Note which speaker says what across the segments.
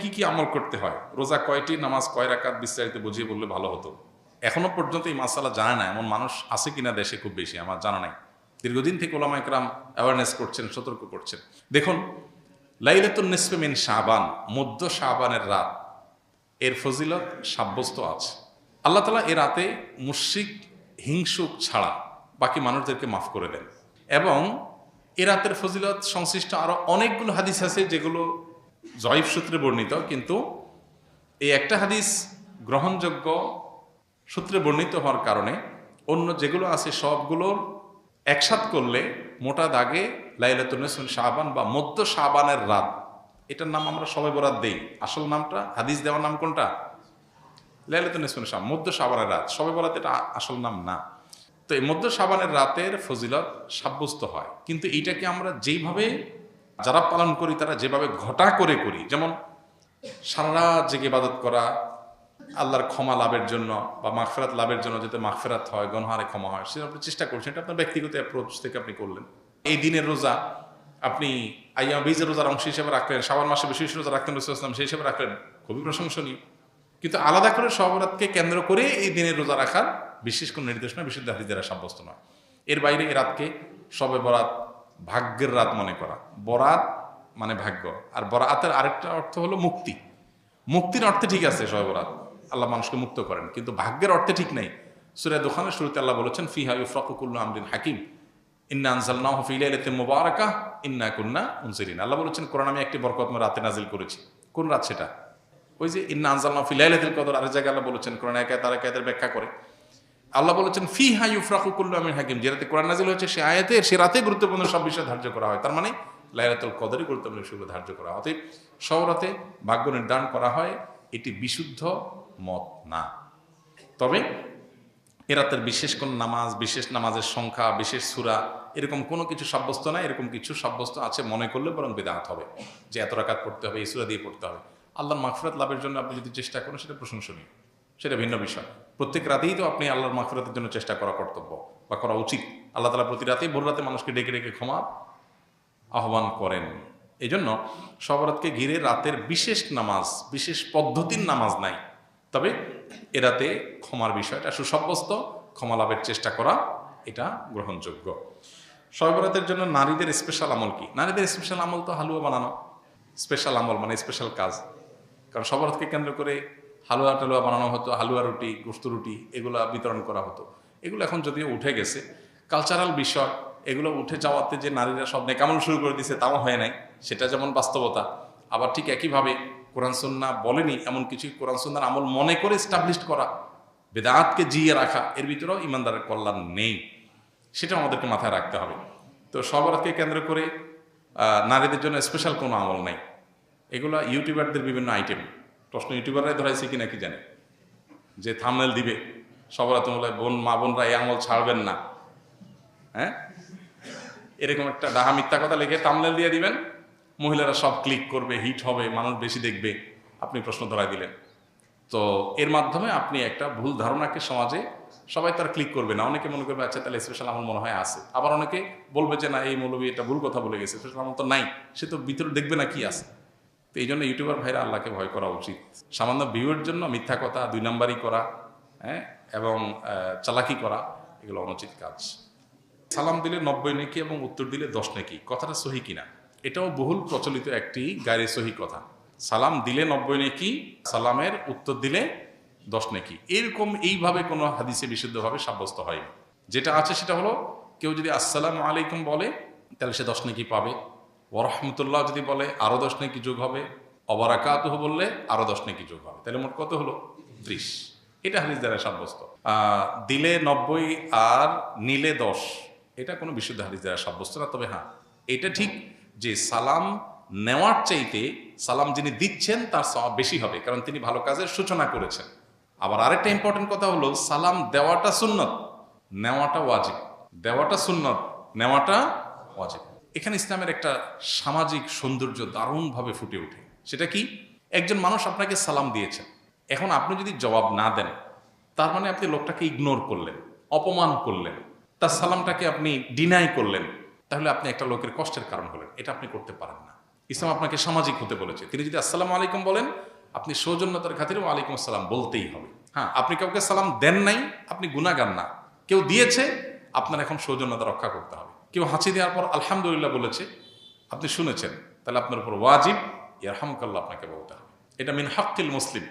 Speaker 1: কি কি আমল করতে হয়? রোজা কয়টি, নামাজ কয় রাকাত বিস্তারিত বুঝিয়ে বললে ভালো হতো। এখনও পর্যন্ত এই মাসালা জানে না, এমন মানুষ আছে কিনা দেশে খুব বেশি, আমার জানা নাই। দীর্ঘদিন থেকে ওলামা একরাম অ্যাওয়ারনেস করছেন, সতর্ক করছেন। দেখুন, লাইলাতুন নিসফে মিন শাবান, মধ্য শাহবানের রাত, এর ফজিলত সাব্যস্ত আছে। আল্লাহ তালা এ রাতে মুশিক হিংসুক ছাড়া বাকি মানুষদেরকে মাফ করে দেন। এবং এ রাতের ফজিলত সংশ্লিষ্ট আরও অনেকগুলো হাদিস আছে যেগুলো জয়ীফ সূত্রে বর্ণিত, কিন্তু এই একটা হাদিস গ্রহণযোগ্য সূত্রে বর্ণিত হওয়ার কারণে অন্য যেগুলো আছে সবগুলোর একসাথ করলে মোটা দাগে লাইলাতুন শাহবান বা মধ্য শাহবানের রাত, এটার নাম আমরা সবাই বরাত দেই। আসল নামটা, হাদিস দেওয়ার নাম কোনটা? লাইলাতুন শাহ মধ্য শাহবানের রাত। সবাই বরাত এটা আসল নাম না। তো এই মধ্য শাবানের রাতের ফজিলত সাব্যস্ত হয়। কিন্তু এইটাকে আমরা যেইভাবে যারা পালন করি, তারা যেভাবে ঘটা করে করি, যেমন সারা জেগে ইবাদত করা, আল্লাহর ক্ষমা লাভের জন্য বা মাগফেরাত লাভের জন্য যাতে মাগফেরাত হয়, গণহারে ক্ষমা হয়, সেটা আপনি চেষ্টা করছেন, এটা আপনার ব্যক্তিগত অ্যাপ্রোচ থেকে আপনি করলেন। এই দিনের রোজা আপনি আইয়া বীজের রোজার অংশ হিসেবে রাখলেন শাবান মাসে বিশেষ রোজা রাখতেন রসুলাম সেই হিসেবে রাখলেন, খুবই প্রশংসনীয়। কিন্তু আলাদা করে সবরাতকে কেন্দ্র করে এই দিনের রোজা রাখার বিশেষ কোনো নির্দেশনা বিশুদ্ধ হাদিসেরা সাব্যস্ত নয়। এর বাইরে এই রাতকে সবে বরাত ভাগ্যের রাত মনে করা। বরাত মানে ভাগ্য। আর বরাতের আরেকটা অর্থ হলো মুক্তি। মুক্তির অর্থে ঠিক আছে সবে বরাত। আল্লাহ মানুষকে মুক্ত করেন। কিন্তু ভাগ্যের অর্থে ঠিক নেই। সুরে দোকানের শুরুতে আল্লাহ বলেছেন, ফিহা ইউফরাকুল্লাহ আমরিন হাকিম। ইন্না আনসালনা ফিলাইলাতিন মুবারাকা, ইন্না কুন্না মুনজিরিন আল্লাহ বলেছেন, কোরআন আমি একটি বরকতময় রাতে নাজিল করেছি। কোন রাত সেটা? ওই যে, ইন্না আনসালনা ফিলাইলাতিল কদর। আরেক জায়গায় আল্লাহ বলেছেন, কোরআন একা তার একাদের ব্যাখ্যা করে। আল্লাহ বলেছেন ফি হা ইউফরাকু কুল্লু আমিন হাকিম। যে রাতে কোরআন নাজিল হয়েছে, সে আয়াতে, সে রাতে গুরুত্বপূর্ণ সব বিষয় ধার্য করা হয়। তার মানে লাইলাতুল কদরই গুরুত্বপূর্ণ বিষয়গুলো ধার্য করা হয়। অতএব সব রাতে ভাগ্য নির্ধারণ করা হয়, এটি বিশুদ্ধ মত না। তবে এ রাতের বিশেষ কোন নামাজ, বিশেষ নামাজের সংখ্যা, বিশেষ সুরা, এরকম কোনো কিছু সাব্যস্ত না, এরকম কিছু সাব্যস্ত আছে মনে করলে বরং বেদাত হবে, যে এত রাকাত পড়তে হবে, এই সুরা দিয়ে পড়তে হবে। আল্লাহর মাগফিরাত লাভের জন্য আপনি যদি চেষ্টা করেন, সেটা প্রশংসনীয়, সেটা ভিন্ন বিষয়। প্রত্যেক রাতেই তো আপনি আল্লাহর মাগফিরাতের জন্য চেষ্টা করা কর্তব্য বা করা উচিত। আল্লাহ তালা প্রতি রাতেই ভোর রাতে মানুষকে ডেকে ডেকে ক্ষমা আহ্বান করেন। এই জন্য সবরাতকে ঘিরে রাতের বিশেষ নামাজ, বিশেষ পদ্ধতির নামাজ নাই। তবে এ রাতে ক্ষমার বিষয়টা সুসাব্যস্ত, ক্ষমা লাভের চেষ্টা করা এটা গ্রহণযোগ্য। সবরাতের জন্য নারীদের স্পেশাল আমল কি? নারীদের স্পেশাল আমল তো হালুয়া বানানো। স্পেশাল আমল মানে স্পেশাল কাজ। কারণ সবরাতকে কেন্দ্র করে হালুয়া টালুয়া বানানো হতো, হালুয়া রুটি, গোস্ত রুটি, এগুলা বিতরণ করা হতো। এগুলো এখন যদিও উঠে গেছে কালচারাল বিষয়, এগুলো উঠে যাওয়াতে যে নারীরা সব নেকামল শুরু করে দিছে তাও হয় নাই, সেটা যেমন বাস্তবতা। আবার ঠিক একইভাবে কোরআন সন্না বলেনি, এমন কিছু কোরআন সন্ন্যার আমল মনে করে স্টাবলিশ করা, বেদাতকে জিয়ে রাখা, এর ভিতরেও ইমানদারের কল্যাণ নেই। সেটা আমাদেরকে মাথায় রাখতে হবে। তো সবরাতকে কেন্দ্র করে নারীদের জন্য স্পেশাল কোনো আমল নেই। এগুলো ইউটিউবারদের বিভিন্ন আইটেম প্রশ্ন ইউটিউবাররাই ধরাইছে কি নাকি জানে। যে থামনেল দিবে, সবরা তোমরা বোন, মা, বোনরা এই আমল ছাড়বেন না। হ্যাঁ? এরকম একটা ডাহা মিথ্যা কথা লিখে থামনেল দিয়ে দিবেন। মহিলারা সব ক্লিক করবে হিট হবে, মানুষ বেশি দেখবে, আপনি প্রশ্ন ধরাই দিলেন। তো এর মাধ্যমে আপনি একটা ভুল ধারণাকে সমাজে সবাই তার ক্লিক করবে না। অনেকে মনে করবে আচ্ছা তাহলে স্পেশাল আমার মনে হয় আছে। আবার অনেকে বলবে যে, না, এই মৌলবী এটা ভুল কথা বলে গেছে স্পেশাল আমল তো নাই। সে তো ভিতরে দেখবে না কি আছে। তো এই জন্য ইউটিউবার ভাইরা আল্লাহকে ভয় করা উচিত। সামান্য ভিউয়ের জন্য মিথ্যা কথা, দুই নাম্বারই করা হ্যাঁ এবং চালাকি করা, এগুলো অনুচিত কাজ। সালাম দিলে নব্বই নেকি এবং উত্তর দিলে দশ নেকি, কথাটা সহি কিনা? এটাও বহুল প্রচলিত একটি গায়ে সহি কথা। সালাম দিলে নব্বই নেকি, সালামের উত্তর দিলে দশ নেকি। এরকম এইভাবে কোনো হাদিসে বিশুদ্ধভাবে সাব্যস্ত হয়নি। যেটা আছে সেটা হলো, কেউ যদি আসসালাম আলাইকুম বলে, তাহলে সে দশ নেকি পাবে। ওরহমতুল্লাহ যদি বলে, আরও দশ নেকি যোগ হবে। অবরাকাতহ বললে, আরও দশ নেকি যোগ হবে। তাহলে মোট কত হলো? ত্রিশ। এটা হাদিস দ্বারা সাব্যস্ত। দিলে নব্বই আর নিলে দশ। এটা কোনো বিশুদ্ধ হাদিস দ্বারা সাব্যস্ত না, তবে হ্যাঁ এটা ঠিক যে সালাম নেওয়ার চাইতে সালাম যিনি দিচ্ছেন, তার বেশি হবে, কারণ তিনি ভালো কাজের সূচনা করেছেন। আবার আরেকটা ইম্পর্টেন্ট কথা হলো, সালাম দেওয়াটা সুন্নত, নেওয়াটা ওয়াজিব। দেওয়াটা সুন্নত, নেওয়াটা ওয়াজিব। এখানে ইসলামের একটা সামাজিক সৌন্দর্য দারুণভাবে ফুটে ওঠে। সেটা কি? একজন মানুষ আপনাকে সালাম দিয়েছেন এখন আপনি যদি জবাব না দেন, তার মানে আপনি লোকটাকে ইগনোর করলেন, অপমান করলেন, তার সালামটাকে আপনি ডিনাই করলেন, তাহলে আপনি একটা লোকের কষ্টের কারণ হলেন। এটা আপনি করতে পারেন না। ইসলাম আপনাকে সামাজিক হতে বলেছে। তিনি যদি আসসালামু আলাইকুম বলেন, আপনি সৌজন্যতার খাতিরে ওয়ালাইকুম আসসালাম বলতেই হবে। হ্যাঁ আপনি কাউকে সালাম দেন নাই, আপনি গুণাগান না। কেউ দিয়েছে, আপনার এখন সৌজন্যতা রক্ষা করতে হবে। কেউ হাঁচি দেওয়ার পর আলহামদুলিল্লাহ বলেছে, আপনি শুনেছেন, তাহলে আপনার উপর ওয়াজিব, ইয়ারহামকাল্লাহ আপনাকে বলতে হবে। এটা মিন হাক্কিল মুসলিম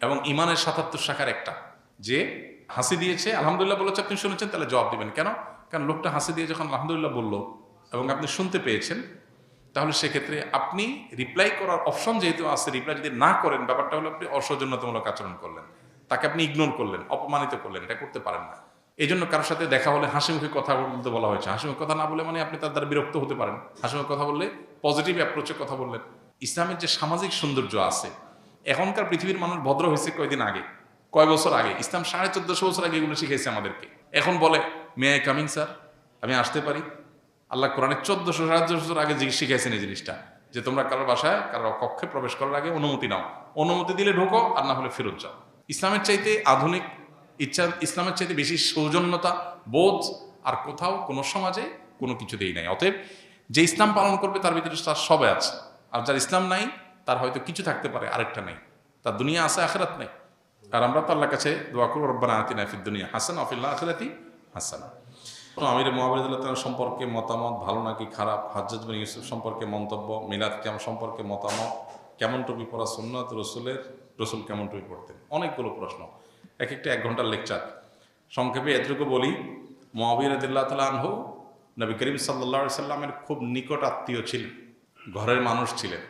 Speaker 1: এবং ইমানের সাতাত্তর শাখার একটা। যে হাসি দিয়েছে, আলহামদুলিল্লাহ বলেছে, আপনি শুনেছেন, তাহলে জবাব দিবেন। কেন? কারণ লোকটা হাসি দিয়ে যখন আলহামদুলিল্লাহ বলল এবং আপনি শুনতে পেয়েছেন, তাহলে সেক্ষেত্রে আপনি রিপ্লাই করার অপশন যেহেতু আছে রিপ্লাই যদি না করেন, ব্যাপারটা হলো আপনি অসৌজন্যতামূলক আচরণ করলেন। তাকে আপনি ইগনোর করলেন, অপমানিত করলেন, এটা করতে পারেন না। এই জন্য কারোর সাথে দেখা হলে হাসিমুখী কথা বলতে বলা হয়েছে। হাসিমুখী কথা না বলে মানে আপনি তার দ্বারা বিরক্ত হতে পারেন। হাসিমুখী কথা বললে পজিটিভ অ্যাপ্রোচে কথা বললেন। ইসলামের যে সামাজিক সৌন্দর্য আছে, এখনকার পৃথিবীর মানুষ ভদ্র হয়েছে কয়দিন আগে? কয় বছর আগে? ইসলাম সাড়ে চোদ্দশো বছর আগে এগুলো শিখেছে আমাদেরকে। এখন বলে মে আই কামিং স্যার আমি আসতে পারি। আল্লাহ কোরআনের চোদ্দশো সাড়ে বছর আগে শিখেছেন এই জিনিসটা, যে তোমরা কারোর বাসায় কারোর কক্ষে প্রবেশ করার আগে অনুমতি নাও। অনুমতি দিলে ঢোকো, আর না হলে ফেরত যাও। ইসলামের চাইতে আধুনিক ইচ্ছা, ইসলামের চাইতে বেশি সৌজন্যতা, বোধ আর কোথাও কোনো সমাজে কোনো কিছুতেই নাই। অতএব যে ইসলাম পালন করবে তার ভিতরে তার সবে আছে। আর যার ইসলাম নাই, তার হয়তো কিছু থাকতে পারে, আরেকটা নেই। তার দুনিয়া আছে, আখেরাত নেই। আর আমরা তো আল্লাহর কাছে দোয়া করব, রব্বানা আতিনা ফিদ দুনিয়া হাসান আফিল্লা আখেরাতি হাসানা। আমির মোহাম্মদুল্লাহ তাআলা সম্পর্কে মতামত ভালো নাকি খারাপ? হাজ্জাজ বিন ইউসুফ সম্পর্কে মন্তব্য, মিলাদ কেমন সম্পর্কে মতামত, কেমন টুপি পরা সুন্নত, রসুলের, রসুল কেমন টুপি পড়তেন অনেকগুলো প্রশ্ন। এক একটা এক ঘণ্টার লেকচার। সংক্ষেপে এতটুকু বলি, মহাবীর আদিল্লাহ তালা আনহু নবী করিম সাল্লা সাল্লামের খুব নিকট আত্মীয় ছিলেন, ঘরের মানুষ ছিলেন।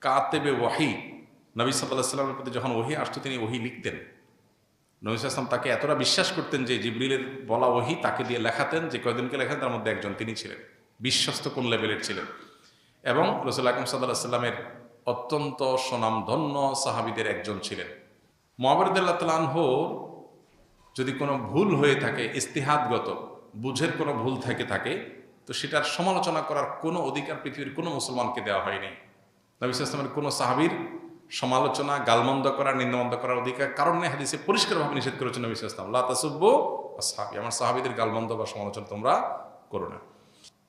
Speaker 1: কাতেবে ওয়াহি, নবী সাল্লাহ সাল্লামের প্রতি যখন ওহি আসতো তিনি ওহি লিখতেন। নবী আসলাম তাকে এতটা বিশ্বাস করতেন যে জিবরিলের বলা ওহি তাকে দিয়ে লেখাতেন যে কয়দিনকে লেখাতেন তার মধ্যে একজন তিনি ছিলেন, বিশ্বস্ত কোন লেভেলের ছিলেন। এবং রসুল আকরম সাল্লাহ সাল্লামের অত্যন্ত স্বনামধন্য সাহাবিদের একজন ছিলেন। মহাবরদুল্লাহ তালানহর যদি কোনো ভুল হয়ে থাকে, ইস্তিহাদগত, বুঝের কোনো ভুল থেকে থাকে, তো সেটার সমালোচনা করার কোনো অধিকার পৃথিবীর কোনো মুসলমানকে দেওয়া হয়নি। নবী কোনো সাহাবির সমালোচনা, গালমন্দ করা, নিন্দমন্দ করার অধিকার কারণ হাদিসে পরিষ্কারভাবে নিষেধ করেছে নবী ইসলাম লা তাসুব্য সাহাবি আমার সাহাবিদের গালমন্দ বা সমালোচনা তোমরা করো না।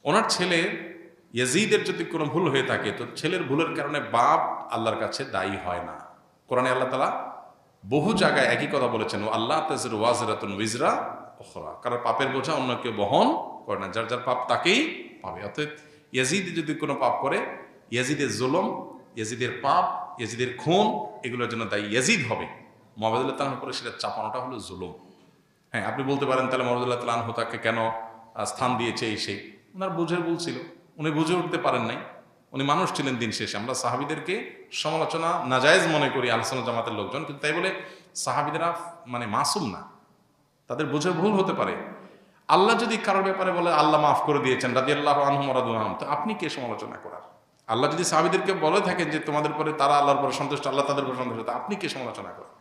Speaker 1: ওনার ছেলে ইয়াজিদের যদি কোনো ভুল হয়ে থাকে, তো ছেলের ভুলের কারণে বাপ আল্লাহর কাছে দায়ী হয় না। কোরআনে আল্লাহ তালা বহু জায়গায় একই কথা বলেছেন, ও আল্লাহ তাজর ওয়াজরাতুন উইজরা ওখরা কারণ পাপের বোঝা অন্য কেউ বহন করে না, যার যার পাপ তাকেই পাবে। অর্থাৎ ইয়াজিদ যদি কোনো পাপ করে, ইয়াজিদের জুলম, ইয়াজিদের পাপ, ইয়াজিদের খুন, এগুলোর জন্য দায়ী ইয়াজিদ হবে। মোহাম্মদুল্লাহ তালাহ করে সেটা চাপানোটা হলো জুলুম। হ্যাঁ আপনি বলতে পারেন, তাহলে মোহাম্মদুল্লাহ তালাহ তাকে কেন স্থান দিয়েছে এই সেই? ওনার বুঝের ভুল ছিল। উনি বুঝে উঠতে পারেন নাই। উনি মানুষ ছিলেন দিন শেষে। আমরা সাহাবিদেরকে সমালোচনা নাজায়েজ মনে করি, আলোচনা জামাতের লোকজন, কিন্তু তাই বলে সাহাবিদেরা মানে মাসুম না। তাদের বুঝে ভুল হতে পারে। আল্লাহ যদি কারোর ব্যাপারে বলে, আল্লাহ মাফ করে দিয়েছেন রাজি আল্লাহ আনহম রাদুহাম তো আপনি কে সমালোচনা করার? আল্লাহ যদি সাহাবিদেরকে বলে থাকেন যে তোমাদের পরে তারা আল্লাহর পরে সন্তুষ্ট, আল্লাহ তাদের পরে সন্তুষ্ট আপনি কে সমালোচনা করেন?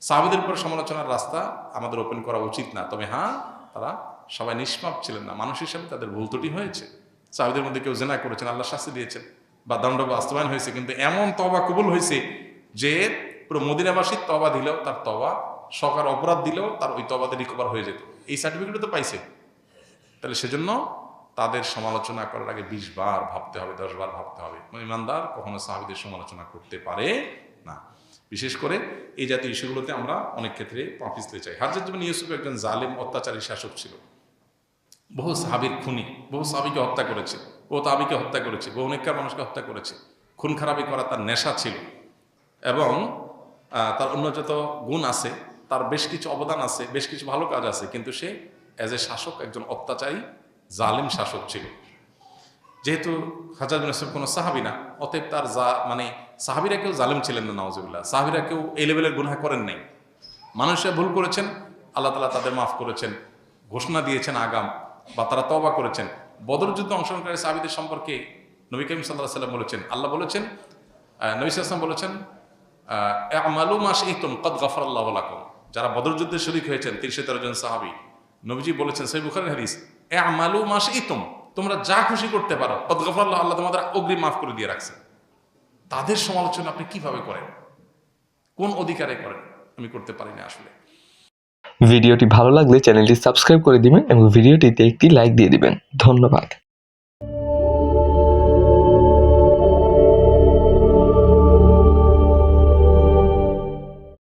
Speaker 1: সাহাবিদের পরে সমালোচনার রাস্তা আমাদের ওপেন করা উচিত না। তবে হ্যাঁ তারা সবাই নিষ্পাপ ছিলেন না। মানুষ হিসেবে তাদের ভুল ত্রুটি হয়েছে। সাহাবিদের মধ্যে কেউ জেনা করেছেন, আল্লাহ শাস্তি দিয়েছেন। বা দণ্ড বাস্তবায়ন হয়েছে, কিন্তু এমন তবা কবুল হয়েছে যে পুরো মদিনাবাসীর তবা দিলেও তার তবা সকার অপরাধ দিলেও তার ওই তবাতে রিকভার হয়ে যেত। এই সার্টিফিকেটও তো পাইছে। তাহলে সেজন্য তাদের সমালোচনা করার আগে বিশ বার ভাবতে হবে, দশ বার ভাবতে হবে। ইমানদার কখনো সাহাবিদের সমালোচনা করতে পারে না। বিশেষ করে এই জাতীয় ইস্যুগুলোতে আমরা অনেক ক্ষেত্রে পাপিসতে চাই। হাজার জীবন ইউসুফ একজন জালেম, অত্যাচারী শাসক ছিল। বহু সাহাবির খুনি, বহু সাহাবিকে হত্যা করেছে, বহু তাবিকে হত্যা করেছে, বহু অনেককার মানুষকে হত্যা করেছে। খুন খারাপি করা তার নেশা ছিল। এবং তার অন্য যত গুণ আছে, তার বেশ কিছু অবদান আছে, বেশ কিছু ভালো কাজ আছে, কিন্তু সে অ্যাজ এ শাসক, একজন অত্যাচারী, জালিম শাসক ছিল। যেহেতু হাজার বিন কোনো সাহাবি না, অতএব তার যা মানে সাহাবিরা কেউ জালিম ছিলেন না নওয়াজুবিল্লাহ সাহাবিরা কেউ এই লেভেলের গুনাহ করেন নাই। মানুষরা ভুল করেছেন, আল্লাহ তালা তাদের মাফ করেছেন, ঘোষণা দিয়েছেন আগাম। বা তারা তবা করেছেন। বদর যুদ্ধে অংশগ্রহণকারী সাহাবিদের সম্পর্কে নবী করিম সাল্লাহ সাল্লাম বলেছেন, আল্লাহ বলেছেন নবী সাল্লাম বলেছেন আমালু মাস ইতুম কদ গফর আল্লাহ লাকুম। যারা বদর যুদ্ধে শরিক হয়েছেন তিনশো তেরো জন সাহাবি, নবীজি বলেছেন সেই বুখারের হাদিস এ আমালু মাস ইতুম তোমরা যা খুশি করতে পারো, কদ গফর আল্লাহ আল্লাহ তোমাদের অগ্রিম মাফ করে দিয়ে রাখছে। তাদের সমালোচনা আপনি কীভাবে করেন? কোন অধিকারে করেন? আমি করতে পারি না আসলে।
Speaker 2: ভিডিওটি ভালো লাগলে চ্যানেলটি সাবস্ক্রাইব করে দিবেন এবং ভিডিওটিতে একটি লাইক দিয়ে দিবেন। ধন্যবাদ।